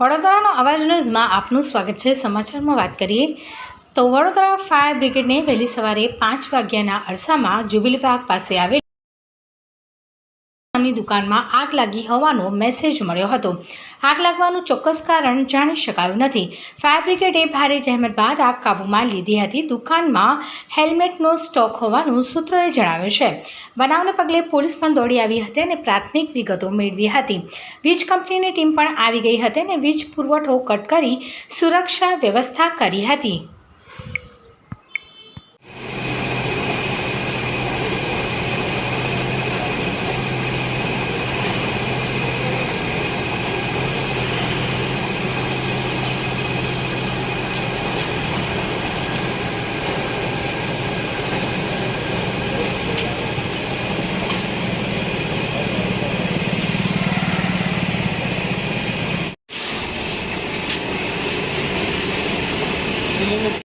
વડોદરાનો અવાજ ન્યૂઝમાં આપનું સ્વાગત છે. સમાચારમાં વાત કરીએ તો વડોદરા ફાયર બ્રિગેડને વહેલી સવારે પાંચ વાગ્યાના અરસામાં જુબિલી પાસે આવેલ નામની દુકાનમાં આગ લાગી હોવાનો મેસેજ મળ્યો હતો. આગ લાગવાનું ચોક્કસ કારણ જાણી શકાયું નથી. ફાયર બ્રિગેડે ભારે જહેમત બાદ આગ કાબૂમાં લીધી હતી. દુકાનમાં હેલ્મેટનો સ્ટોક હોવાનું સૂત્રોએ જણાવ્યું છે. બનાવને પગલે પોલીસ પણ દોડી આવી હતી અને પ્રાથમિક વિગતો મેળવી હતી. વીજ કંપનીની ટીમ પણ આવી ગઈ હતી અને વીજ પુરવઠો કટ કરી સુરક્ષા વ્યવસ્થા કરી હતી. Nilinog